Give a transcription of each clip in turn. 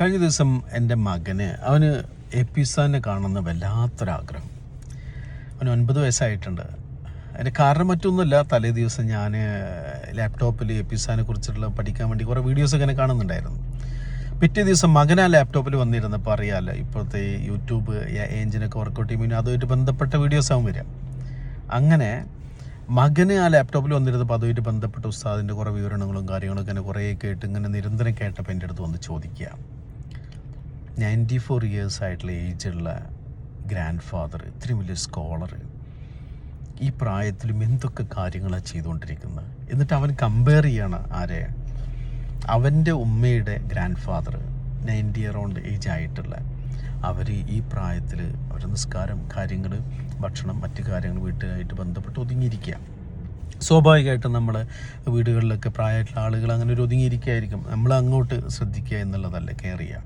കഴിഞ്ഞ ദിവസം എന്റെ മകന് അവന് എ പി സാറിനെ കാണുന്ന വല്ലാത്തൊരാഗ്രഹം. അവന് ഒൻപത് വയസ്സായിട്ടുണ്ട്. അതിന്റെ കാരണം മറ്റൊന്നുമില്ല തലേ ദിവസം ഞാൻ ലാപ്ടോപ്പിൽ എ പി സാറിനെ കുറിച്ചുള്ള പഠിക്കാൻ വേണ്ടി കുറേ വീഡിയോസ് ഇങ്ങനെ കാണുന്നുണ്ടായിരുന്നു. പിറ്റേ ദിവസം മകൻ ആ ലാപ്ടോപ്പിൽ വന്നിരുന്നപ്പോൾ അറിയാമല്ലോ ഇപ്പോഴത്തെ യൂട്യൂബ് ഏഞ്ചിനൊക്കെ വർക്കൗട്ട് ചെയ്യുമ്പോൾ അതുമായിട്ട് ബന്ധപ്പെട്ട വീഡിയോസ് ആവും വരിക. അങ്ങനെ മകന് ആ ലാപ്ടോപ്പിൽ വന്നിരുന്നപ്പോൾ അതുമായിട്ട് ബന്ധപ്പെട്ട ഉസ്താദിന്റെ കുറേ വിവരണങ്ങളും കാര്യങ്ങളൊക്കെ ഇങ്ങനെ കുറേ കേട്ട് ഇങ്ങനെ നിരന്തരം കേട്ടപ്പോൾ എന്റെ അടുത്ത് വന്ന് ചോദിക്കുക. നയന്റി ഫോർ ഇയേഴ്സ് ആയിട്ടുള്ള ഏജുള്ള ഗ്രാൻഡ് ഫാദർ ഇത്രയും വലിയ സ്കോളർ ഈ പ്രായത്തിലും എന്തൊക്കെ കാര്യങ്ങളാണ് ചെയ്തുകൊണ്ടിരിക്കുന്നത് എന്നിട്ട് അവൻ കമ്പയർ ചെയ്യണം ആരെ? അവന്റെ ഉമ്മയുടെ grandfather ninety around age ആയിട്ടുള്ള അവർ ഈ പ്രായത്തിൽ അവർ നിസ്കാരം കാര്യങ്ങൾ ഭക്ഷണം മറ്റു കാര്യങ്ങൾ വീട്ടുമായിട്ട് ബന്ധപ്പെട്ട് ഒതുങ്ങിയിരിക്കുക സ്വാഭാവികമായിട്ടും നമ്മൾ വീടുകളിലൊക്കെ പ്രായമായിട്ടുള്ള ആളുകൾ അങ്ങനെ ഒരു ഒതുങ്ങിയിരിക്കുകയായിരിക്കും നമ്മൾ അങ്ങോട്ട് ശ്രദ്ധിക്കുക എന്നുള്ളതല്ല കെയർ ചെയ്യുക.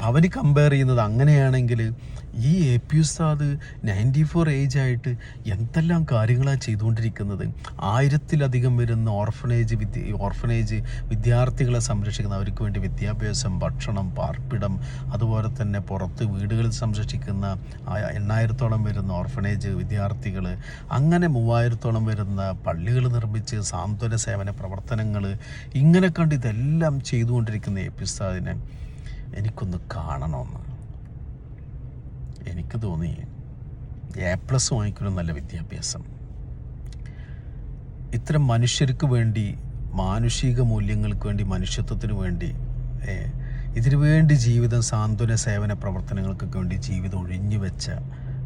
അവർ കമ്പയർ ചെയ്യുന്നത് അങ്ങനെയാണെങ്കിൽ ഈ A P Usthad ninety four age ആയിട്ട് എന്തെല്ലാം കാര്യങ്ങളാണ് ചെയ്തുകൊണ്ടിരിക്കുന്നത്? ആയിരത്തിലധികം വരുന്ന ഓർഫനേജ് വിദ്യ ഓർഫനേജ് വിദ്യാർത്ഥികളെ സംരക്ഷിക്കുന്ന അവർക്ക് വേണ്ടി വിദ്യാഭ്യാസം ഭക്ഷണം പാർപ്പിടം അതുപോലെ തന്നെ പുറത്ത് വീടുകളിൽ സംരക്ഷിക്കുന്ന എണ്ണായിരത്തോളം വരുന്ന ഓർഫനേജ് വിദ്യാർത്ഥികൾ അങ്ങനെ മൂവായിരത്തോളം വരുന്ന പള്ളികൾ നിർമ്മിച്ച് സാന്ത്വന സേവന പ്രവർത്തനങ്ങൾ ഇങ്ങനെ കണ്ട് ഇതെല്ലാം ചെയ്തുകൊണ്ടിരിക്കുന്ന എ പി ഉസ്താദിനെ എനിക്കൊന്ന് കാണണമെന്ന്. എനിക്ക് തോന്നി എ പ്ലസ് വാങ്ങിക്കുന്ന നല്ല വിദ്യാഭ്യാസം. ഇത്തരം മനുഷ്യർക്ക് വേണ്ടി മാനുഷിക മൂല്യങ്ങൾക്ക് വേണ്ടി മനുഷ്യത്വത്തിന് വേണ്ടി ഇതിനു വേണ്ടി ജീവിതം സാന്ത്വന സേവന പ്രവർത്തനങ്ങൾക്കൊക്കെ വേണ്ടി ജീവിതം ഒഴിഞ്ഞു വെച്ച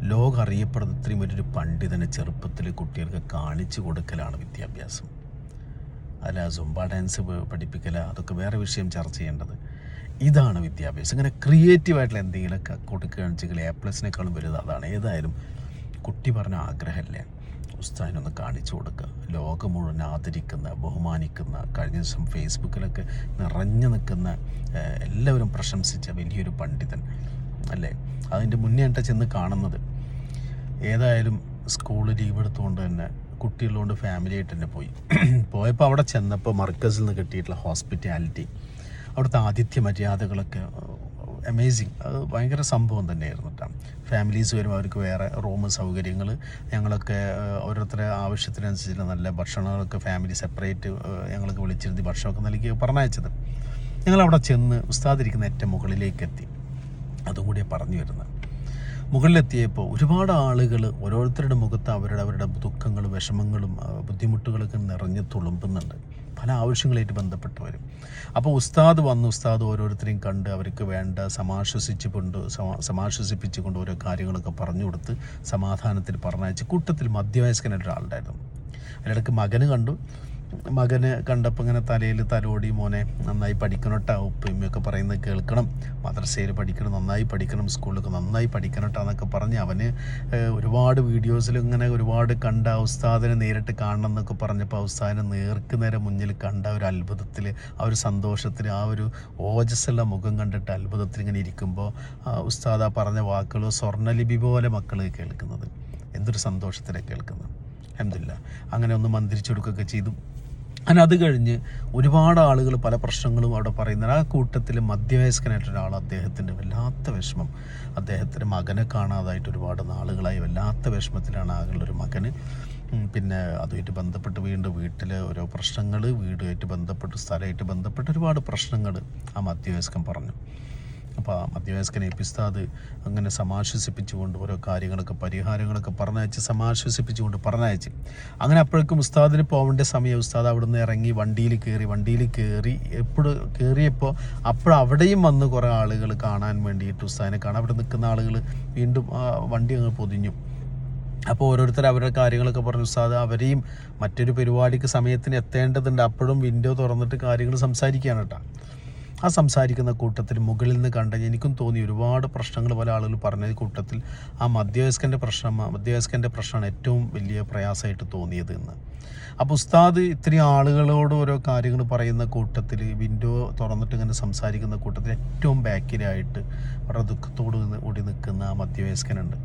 ലോകം അറിയപ്പെടുന്ന ഇത്രയും വലിയൊരു പണ്ഡിതനെ ചെറുപ്പത്തിൽ കുട്ടികൾക്ക് കാണിച്ചു കൊടുക്കലാണ് വിദ്യാഭ്യാസം. അല്ല സുംബ ഡാൻസ് പഠിപ്പിക്കല അതൊക്കെ വേറെ വിഷയം ചർച്ച ചെയ്യേണ്ടത്. ഇതാണ് വിദ്യാഭ്യാസം. ഇങ്ങനെ ക്രിയേറ്റീവായിട്ടുള്ള എന്തെങ്കിലുമൊക്കെ കൊടുക്കുകയാണെന്ന് വെച്ചെങ്കിൽ എ പ്ലസിനേക്കാളും വലുത് അതാണ്. ഏതായാലും കുട്ടി പറഞ്ഞ ആഗ്രഹമല്ലേ? ഉസ്താദിനൊന്ന് കാണിച്ചു കൊടുക്കുക ലോകം മുഴുവൻ ആദരിക്കുന്ന ബഹുമാനിക്കുന്ന കഴിഞ്ഞ ദിവസം ഫേസ്ബുക്കിലൊക്കെ നിറഞ്ഞു നിൽക്കുന്ന എല്ലാവരും പ്രശംസിച്ച വലിയൊരു പണ്ഡിതൻ അല്ലേ? അതിന്റെ മുന്നേ ആയിട്ടാ ചെന്ന് കാണുന്നത്. ഏതായാലും സ്കൂൾ ലീവ് എടുത്തുകൊണ്ട് തന്നെ കുട്ടികളുകൊണ്ട് ഫാമിലി ആയിട്ട് തന്നെ പോയി. പോയപ്പോൾ അവിടെ ചെന്നപ്പോൾ മർക്കസിൽ നിന്ന് കിട്ടിയിട്ടുള്ള ഹോസ്പിറ്റാലിറ്റി അവിടുത്തെ ആതിഥ്യ മര്യാദകളൊക്കെ അമേസിങ് അത് ഭയങ്കര സംഭവം തന്നെയായിരുന്നു കേട്ടോ ഫാമിലീസ് വരുമ്പോൾ അവർക്ക് വേറെ റൂം സൗകര്യങ്ങൾ ഞങ്ങളൊക്കെ ഓരോരുത്തരെ ആവശ്യത്തിനനുസരിച്ച് നല്ല ഭക്ഷണങ്ങളൊക്കെ ഫാമിലി സെപ്പറേറ്റ് ഞങ്ങൾക്ക് വിളിച്ചിരുത്തി ഭക്ഷണമൊക്കെ നൽകി പറഞ്ഞയച്ചത്. ഞങ്ങളവിടെ ചെന്ന് ഉസ്താദിരിക്കുന്ന ഏറ്റവും മുകളിലേക്ക് എത്തി അതും കൂടി പറഞ്ഞു വരുന്നത്. മുകളിലെത്തിയപ്പോൾ ഒരുപാട് ആളുകൾ ഓരോരുത്തരുടെ മുഖത്ത് അവരുടെ അവരുടെ ദുഃഖങ്ങളും വിഷമങ്ങളും ബുദ്ധിമുട്ടുകളൊക്കെ നിറഞ്ഞു തുളുമ്പുന്നുണ്ട്. പല ആവശ്യങ്ങളായിട്ട് ബന്ധപ്പെട്ടവരും അപ്പോൾ ഉസ്താദ് വന്ന് ഉസ്താദ് ഓരോരുത്തരെയും കണ്ട് അവർക്ക് വേണ്ട സമാശ്വസിച്ച് കൊണ്ട് സമാശ്വസിപ്പിച്ചുകൊണ്ട് ഓരോ കാര്യങ്ങളൊക്കെ പറഞ്ഞു കൊടുത്ത് സമാധാനത്തിൽ പറഞ്ഞയച്ച് കൂട്ടത്തിൽ മധ്യവയസ്കനായിട്ടൊരാളുണ്ടായിരുന്നു. അതിനിടയ്ക്ക് മകന് കണ്ടു. മകന് കണ്ടപ്പോൾ ഇങ്ങനെ തലയിൽ തലോടി മോനെ നന്നായി പഠിക്കണട്ടാ. ഉപ്പയമ്മയൊക്കെ പറയുന്നത് കേൾക്കണം. മദ്രസയിൽ പഠിക്കണം നന്നായി പഠിക്കണം. സ്കൂളിലൊക്കെ നന്നായി പഠിക്കണട്ടാ എന്നൊക്കെ പറഞ്ഞ് അവന് ഒരുപാട് വീഡിയോസിൽ ഇങ്ങനെ ഒരുപാട് കണ്ട ഉസ്താദിനെ നേരിട്ട് കാണണം എന്നൊക്കെ പറഞ്ഞപ്പോൾ ഉസ്താദിനെ നേർക്ക് നേരെ മുന്നിൽ കണ്ട ഒരു അത്ഭുതത്തിൽ ആ ഒരു സന്തോഷത്തിൽ ആ ഒരു ഓജസ്സുള്ള മുഖം കണ്ടിട്ട് അത്ഭുതത്തിൽ ഇങ്ങനെ ഇരിക്കുമ്പോൾ ഉസ്താദ പറഞ്ഞ വാക്കുകൾ സ്വർണലിപി പോലെ മക്കൾ കേൾക്കുന്നത്. എന്തൊരു സന്തോഷത്തിലാണ് കേൾക്കുന്നത്. അഹമ്മദില്ല അങ്ങനെ ഒന്ന് മന്ത്രിച്ചു കൊടുക്കുകയൊക്കെ ചെയ്തു. അങ്ങനെ അത് കഴിഞ്ഞ് ഒരുപാട് ആളുകൾ പല പ്രശ്നങ്ങളും അവിടെ പറയുന്നത് ആ കൂട്ടത്തിൽ മധ്യവയസ്കനായിട്ട് ഒരാൾ അദ്ദേഹത്തിന്റെ വല്ലാത്ത വിഷമം. അദ്ദേഹത്തിന്റെ മകനെ കാണാതായിട്ട് ഒരുപാട് നാളുകളായി. വല്ലാത്ത വിഷമത്തിലാണ് ആകുള്ളൊരു മകന്. പിന്നെ അതുമായിട്ട് ബന്ധപ്പെട്ട് വീണ്ടും വീട്ടിലെ ഓരോ പ്രശ്നങ്ങൾ വീടുമായിട്ട് ബന്ധപ്പെട്ട് സ്ഥലമായിട്ട് ബന്ധപ്പെട്ട് ഒരുപാട് പ്രശ്നങ്ങൾ ആ മധ്യവയസ്കൻ പറഞ്ഞു. അപ്പോൾ മധ്യവയസ്കനെ പിസ്താദ് അങ്ങനെ സമാശ്വസിപ്പിച്ചുകൊണ്ട് ഓരോ കാര്യങ്ങളൊക്കെ പരിഹാരങ്ങളൊക്കെ പറഞ്ഞയച്ച് സമാശ്വസിപ്പിച്ചുകൊണ്ട് പറഞ്ഞയച്ച്. അങ്ങനെ അപ്പോഴേക്കും ഉസ്താദിന് പോകേണ്ട സമയം ഉസ്താദ് അവിടുന്ന് ഇറങ്ങി വണ്ടിയിൽ കയറി വണ്ടിയിൽ കയറി എപ്പോഴും കയറിയപ്പോൾ അപ്പോഴവിടെയും വന്ന് കുറേ ആളുകൾ കാണാൻ വേണ്ടിയിട്ട് ഉസ്താദിനെ കാണാൻ അവിടെ നിൽക്കുന്ന ആളുകൾ വീണ്ടും വണ്ടി അങ്ങ് പൊതിഞ്ഞു. അപ്പോൾ ഓരോരുത്തർ അവരുടെ കാര്യങ്ങളൊക്കെ പറഞ്ഞു ഉസ്താദ് അവരെയും മറ്റൊരു പരിപാടിക്ക് സമയത്തിന് എത്തേണ്ടതുണ്ട്. അപ്പോഴും വിൻഡോ തുറന്നിട്ട് കാര്യങ്ങൾ സംസാരിക്കുകയാണ് കേട്ടോ. ആ സംസാരിക്കുന്ന കൂട്ടത്തിൽ മുകളിൽ നിന്ന് കണ്ട എനിക്കും തോന്നി ഒരുപാട് പ്രശ്നങ്ങൾ പല ആളുകൾ പറഞ്ഞ കൂട്ടത്തിൽ ആ മധ്യവയസ്കന്റെ പ്രശ്നം മധ്യവയസ്കന്റെ പ്രശ്നമാണ് ഏറ്റവും വലിയ പ്രയാസമായിട്ട് തോന്നിയത് എന്ന്. അപ്പോൾ ഉസ്താദ് ഇത്രയും ആളുകളോട് ഓരോ കാര്യങ്ങൾ പറയുന്ന കൂട്ടത്തിൽ വിൻഡോ തുറന്നിട്ട് ഇങ്ങനെ സംസാരിക്കുന്ന കൂട്ടത്തിൽ ഏറ്റവും ബാക്കിലായിട്ട് വളരെ ദുഃഖത്തോട് കൂടി നിൽക്കുന്ന ആ മധ്യവയസ്കനുണ്ട്.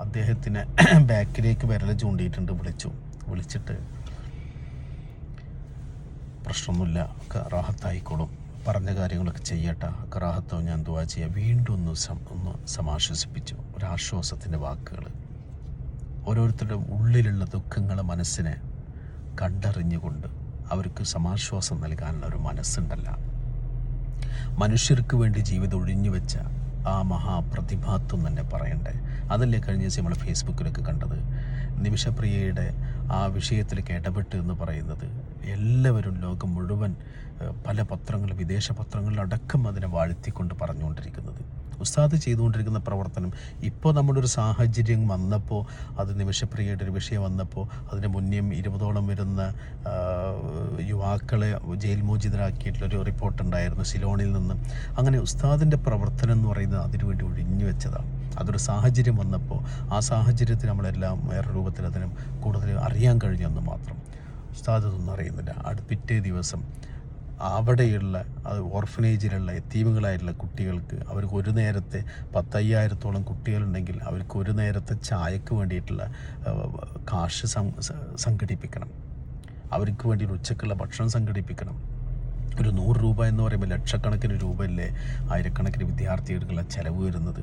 അദ്ദേഹത്തിനെ ബാക്കിലേക്ക് വിരൽ ചൂണ്ടിയിട്ടുണ്ട് വിളിച്ചു. വിളിച്ചിട്ട് പ്രശ്നമൊന്നുമില്ല ഒക്കെ റാഹത്തായിക്കോളും. പറഞ്ഞ കാര്യങ്ങളൊക്കെ ചെയ്യട്ടെ. കറാഹത്തോ ഞാൻ ദുവാ ചെയ്യുക വീണ്ടും ഒന്ന് ഒന്ന് സമാശ്വസിപ്പിച്ചു. ഒരാശ്വാസത്തിന്റെ വാക്കുകൾ ഓരോരുത്തരുടെ ഉള്ളിലുള്ള ദുഃഖങ്ങളെ മനസ്സിനെ കണ്ടറിഞ്ഞുകൊണ്ട് അവർക്ക് സമാശ്വാസം നൽകാനുള്ള ഒരു മനസ്സുണ്ടല്ല. മനുഷ്യർക്ക് വേണ്ടി ജീവിതം ഒഴിഞ്ഞു വെച്ച ആ മഹാപ്രതിഭാത്വം തന്നെ പറയണ്ടേ? അതല്ലേ കഴിഞ്ഞ ദിവസം നമ്മൾ ഫേസ്ബുക്കിലൊക്കെ കണ്ടത്. നിമിഷപ്രിയയുടെ ആ വിഷയത്തിലേക്ക് ഇടപെട്ട് എന്ന് പറയുന്നത് എല്ലാവരും ലോകം മുഴുവൻ പല പത്രങ്ങളും വിദേശ പത്രങ്ങളിലടക്കം അതിനെ വാഴ്ത്തിക്കൊണ്ട് പറഞ്ഞുകൊണ്ടിരിക്കുന്നത്. ഉസ്താദ് ചെയ്തുകൊണ്ടിരിക്കുന്ന പ്രവർത്തനം. ഇപ്പോൾ നമ്മുടെ ഒരു സാഹചര്യം വന്നപ്പോൾ അത് നിമിഷപ്രിയയുടെ ഒരു വിഷയം വന്നപ്പോൾ അതിന് മുന്നേയും ഇരുപതോളം വരുന്ന യുവാക്കളെ ജയിൽ മോചിതരാക്കിയിട്ടുള്ളൊരു റിപ്പോർട്ടുണ്ടായിരുന്നു സിലോണിൽ നിന്ന്. അങ്ങനെ ഉസ്താദിന്റെ പ്രവർത്തനം എന്ന് പറയുന്നത് അതിനുവേണ്ടി ഒഴിഞ്ഞു വെച്ചതാണ്. അതൊരു സാഹചര്യം വന്നപ്പോൾ ആ സാഹചര്യത്തിൽ നമ്മളെല്ലാം വേറെ രൂപത്തിൽ അതിനും കൂടുതൽ അറിയാൻ കഴിഞ്ഞെന്ന് മാത്രം. ഉസ്താദ് ഇതൊന്നും അറിയുന്നില്ല. അടുത്ത പിറ്റേ ദിവസം അവിടെയുള്ള അത് ഓർഫനേജിലുള്ള എത്തീമുകളായിട്ടുള്ള കുട്ടികൾക്ക് അവർക്ക് ഒരു നേരത്തെ പത്തയ്യായിരത്തോളം കുട്ടികളുണ്ടെങ്കിൽ അവർക്ക് ഒരു നേരത്തെ ചായക്ക് വേണ്ടിയിട്ടുള്ള കാശ് സംഘടിപ്പിക്കണം. അവർക്ക് വേണ്ടി ഉച്ചക്കുള്ള ഭക്ഷണം സംഘടിപ്പിക്കണം. ഒരു നൂറ് രൂപ എന്ന് പറയുമ്പോൾ ലക്ഷക്കണക്കിന് രൂപയല്ലേ ആയിരക്കണക്കിന് വിദ്യാർത്ഥികൾക്കുള്ള ചെലവ് വരുന്നത്.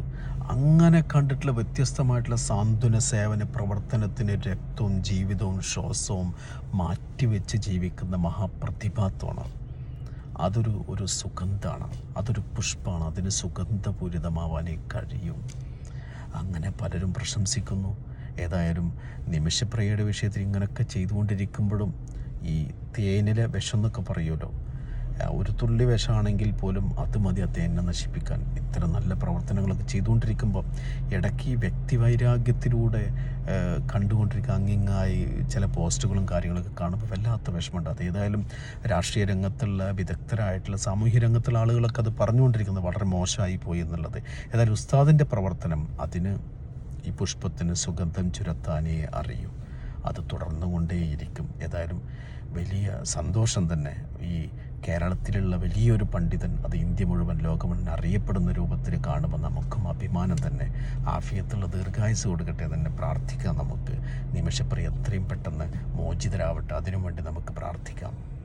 അങ്ങനെ കണ്ടിട്ടുള്ള വ്യത്യസ്തമായിട്ടുള്ള സാന്ത്വന സേവന പ്രവർത്തനത്തിന് രക്തവും ജീവിതവും ശ്വാസവും മാറ്റിവെച്ച് ജീവിക്കുന്ന മഹാപ്രതിഭാത്വമാണ്. അതൊരു ഒരു സുഗന്ധമാണ് അതൊരു പുഷ്പമാണ് അതിന് സുഗന്ധപൂരിതമാവാനേ കഴിയും. അങ്ങനെ പലരും പ്രശംസിക്കുന്നു. ഏതായാലും നിമിഷപ്രിയയുടെ വിഷയത്തിൽ ഇങ്ങനെയൊക്കെ ചെയ്തുകൊണ്ടിരിക്കുമ്പോഴും ഈ തേനിലെ വിഷം എന്നൊക്കെ പറയുമല്ലോ. ഒരു തുള്ളി വിഷമാണെങ്കിൽ പോലും അത് മതി അത് എന്നെ നശിപ്പിക്കാൻ. ഇത്ര നല്ല പ്രവർത്തനങ്ങളൊക്കെ ചെയ്തുകൊണ്ടിരിക്കുമ്പോൾ ഇടയ്ക്ക് വ്യക്തിവൈരാഗ്യത്തിലൂടെ കണ്ടുകൊണ്ടിരിക്കുക അങ്ങിങ്ങായി ചില പോസ്റ്റുകളും കാര്യങ്ങളൊക്കെ കാണുമ്പോൾ വല്ലാത്ത വിഷമമുണ്ട്. അത് ഏതായാലും രാഷ്ട്രീയ രംഗത്തുള്ള വിദഗ്ധരായിട്ടുള്ള സാമൂഹ്യ രംഗത്തുള്ള ആളുകളൊക്കെ അത് പറഞ്ഞുകൊണ്ടിരിക്കുന്നത് വളരെ മോശമായി പോയി എന്നുള്ളത്. ഏതായാലും ഉസ്താദിന്റെ പ്രവർത്തനം അതിന് ഈ പുഷ്പത്തിന് സുഗന്ധം ചുരത്താനേ അറിയൂ. അത് തുടർന്നുകൊണ്ടേയിരിക്കും. ഏതായാലും വലിയ സന്തോഷം തന്നെ ഈ കേരളത്തിലുള്ള വലിയൊരു പണ്ഡിതൻ അത് ഇന്ത്യ മുഴുവൻ ലോകം മുഴുവൻ അറിയപ്പെടുന്ന രൂപത്തിൽ കാണുമ്പോൾ നമുക്കും അഭിമാനം തന്നെ. ആഫിയത്തുള്ള ദീർഘായുസ് കൊടുക്കട്ടെ തന്നെ പ്രാർത്ഥിക്കാം നമുക്ക്. നിമിഷപ്രിയ എത്രയും പെട്ടെന്ന് മോചിതരാവട്ടെ. അതിനു വേണ്ടി നമുക്ക് പ്രാർത്ഥിക്കാം.